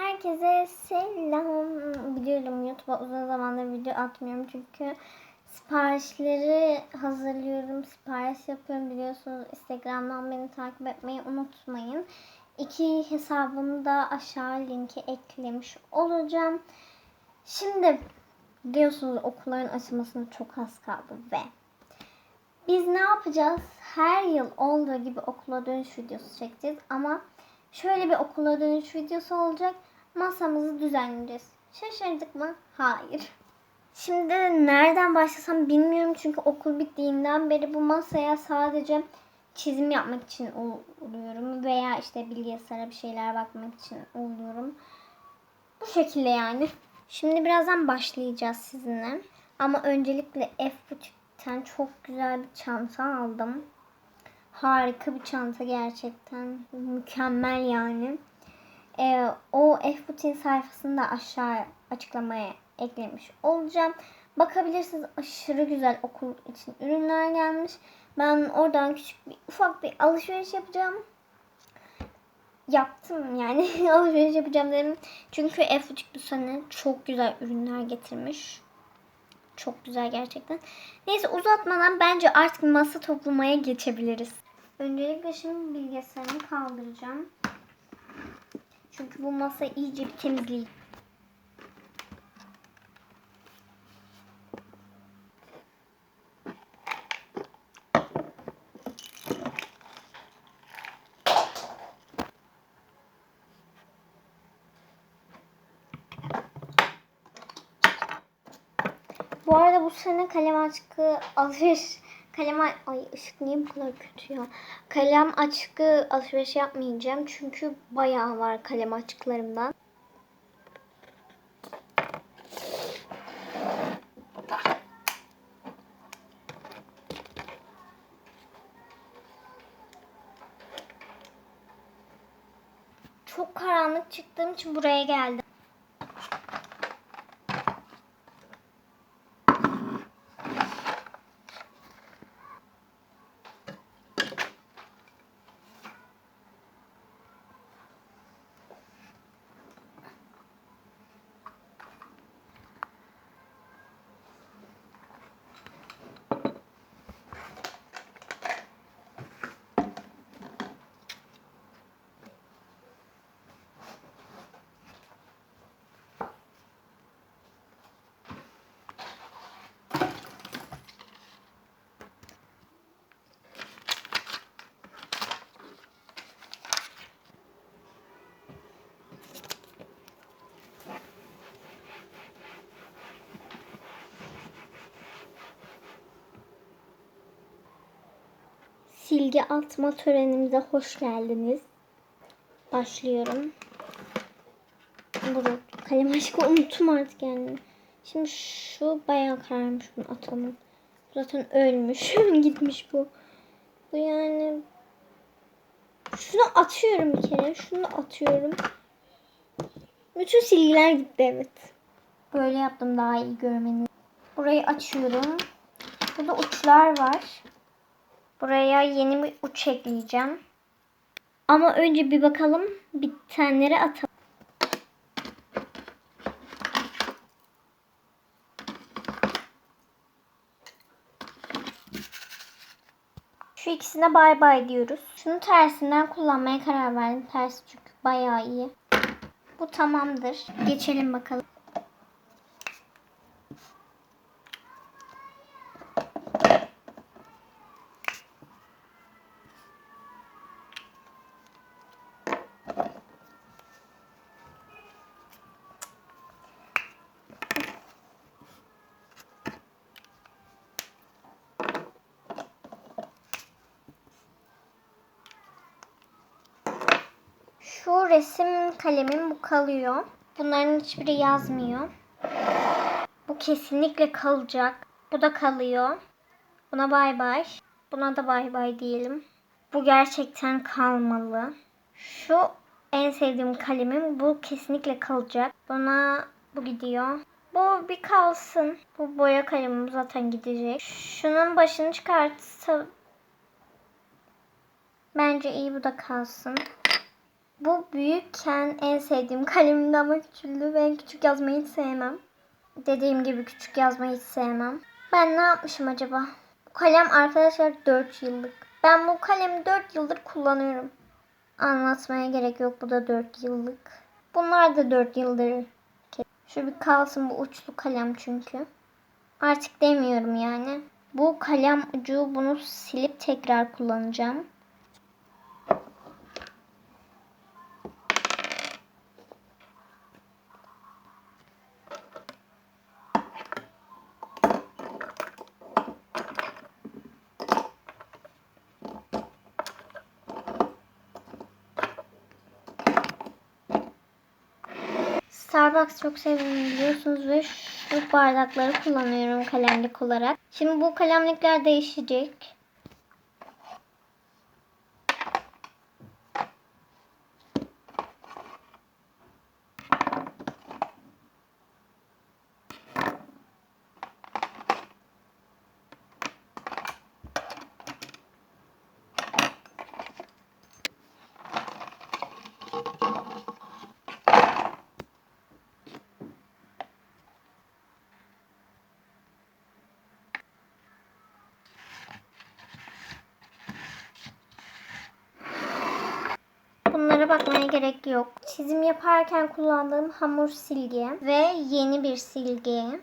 Herkese selam. Biliyorum YouTube'a uzun zamandır video atmıyorum çünkü siparişleri hazırlıyorum. Sipariş yapıyorum biliyorsunuz. Instagram'dan beni takip etmeyi unutmayın. İki hesabımı da aşağı linki eklemiş olacağım. Şimdi biliyorsunuz okulların açılmasına çok az kaldı ve biz ne yapacağız? Her yıl olduğu gibi okula dönüş videosu çekeceğiz ama şöyle bir okula dönüş videosu olacak. Masamızı düzenleyeceğiz. Şaşırdık mı? Hayır. Şimdi nereden başlasam bilmiyorum çünkü okul bittiğinden beri bu masaya sadece çizim yapmak için oluyorum veya işte bilgisayara bir şeyler bakmak için oluyorum. Bu şekilde yani. Şimdi birazdan başlayacağız sizinle. Ama öncelikle F butikten çok güzel bir çanta aldım. Harika bir çanta gerçekten. Mükemmel yani. Ee, o F butin sayfasını da aşağı açıklamaya eklemiş olacağım. Bakabilirsiniz aşırı güzel okul için ürünler gelmiş. Ben oradan küçük bir ufak bir alışveriş yapacağım. Yaptım yani alışveriş yapacağım dedim. Çünkü F bu sene çok güzel ürünler getirmiş. Çok güzel gerçekten. Neyse uzatmadan bence artık masa toplamaya geçebiliriz. Öncelikle şimdi bilgisayarımı kaldıracağım. Çünkü bu masa iyice bir temizleyeyim. Bu arada bu sene kalem aşkı alışveriş kalem ay ışık niye bu kadar kötü ya? Kalem aşkı alışveriş yapmayacağım çünkü bayağı var kalem açıklarımdan. Çok karanlık çıktığım için buraya geldim. Silgi atma törenimize hoş geldiniz. Başlıyorum. Bunu kalem aşkı unuttum artık yani. Şimdi şu bayağı kararmış bunu atalım. Zaten ölmüş. Gitmiş bu. Bu yani şunu atıyorum bir kere. Şunu atıyorum. Bütün silgiler gitti evet. Böyle yaptım daha iyi görmeniz. Burayı açıyorum. Burada uçlar var. Buraya yeni bir uç ekleyeceğim. Ama önce bir bakalım bitenleri atalım. Şu ikisine bay bay diyoruz. Şunu tersinden kullanmaya karar verdim. Tersi çünkü bayağı iyi. Bu tamamdır. Geçelim bakalım. Şu resim kalemim bu kalıyor. Bunların hiçbiri yazmıyor. Bu kesinlikle kalacak. Bu da kalıyor. Buna bay bay. Buna da bay bay diyelim. Bu gerçekten kalmalı. Şu en sevdiğim kalemim. Bu kesinlikle kalacak. Buna bu gidiyor. Bu bir kalsın. Bu boya kalemim zaten gidecek. Şunun başını çıkartsa bence iyi bu da kalsın. Bu büyükken en sevdiğim kalemimdi ama küçüldü. Ben küçük yazmayı hiç sevmem. Dediğim gibi küçük yazmayı hiç sevmem. Ben ne yapmışım acaba? Bu kalem arkadaşlar 4 yıllık. Ben bu kalemi 4 yıldır kullanıyorum. Anlatmaya gerek yok. Bu da 4 yıllık. Bunlar da 4 yıldır. Şu bir kalsın bu uçlu kalem çünkü. Artık demiyorum yani. Bu kalem ucu bunu silip tekrar kullanacağım. Starbucks çok sevdiğimi biliyorsunuz ve şu bardakları kullanıyorum kalemlik olarak. Şimdi bu kalemlikler değişecek. Bunlara bakmaya gerek yok. Çizim yaparken kullandığım hamur silgi ve yeni bir silgi.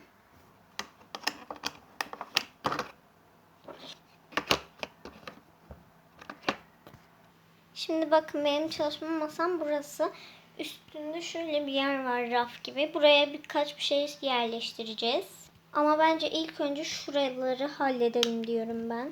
Şimdi bakın benim çalışma masam burası. Üstünde şöyle bir yer var raf gibi. Buraya birkaç bir şey yerleştireceğiz. Ama bence ilk önce şuraları halledelim diyorum ben.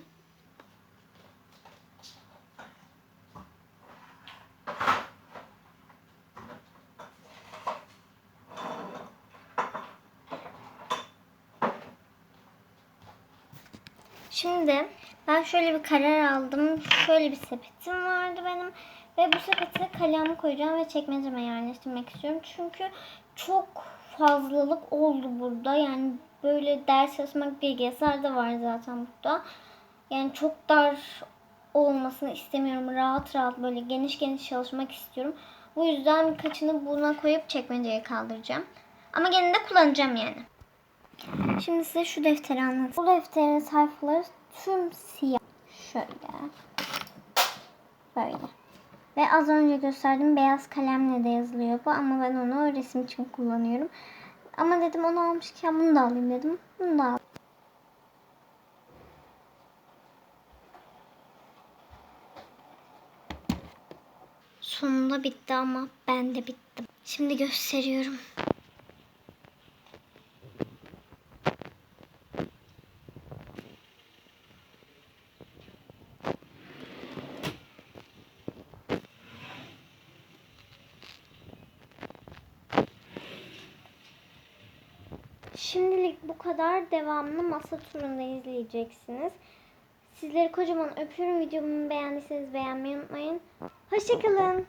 Şimdi ben şöyle bir karar aldım. Şöyle bir sepetim vardı benim. Ve bu sepete kalem koyacağım ve çekmeceme yerleştirmek istiyorum. Çünkü çok fazlalık oldu burada. Yani böyle ders çalışmak bilgisayar da var zaten burada. Yani çok dar olmasını istemiyorum. Rahat rahat böyle geniş geniş çalışmak istiyorum. Bu yüzden birkaçını buna koyup çekmeceye kaldıracağım. Ama gene de kullanacağım yani. Şimdi size şu defteri anlatayım. Bu defterin sayfaları tüm siyah. Şöyle. Böyle. Ve az önce gösterdiğim beyaz kalemle de yazılıyor bu ama ben onu resim için kullanıyorum. Ama dedim onu almışken bunu da alayım dedim. Bunu da aldım. Sonunda bitti ama ben de bittim. Şimdi gösteriyorum. Şimdilik bu kadar. Devamlı masa turunda izleyeceksiniz. Sizleri kocaman öpüyorum. Videomu beğendiyseniz beğenmeyi unutmayın. Hoşçakalın.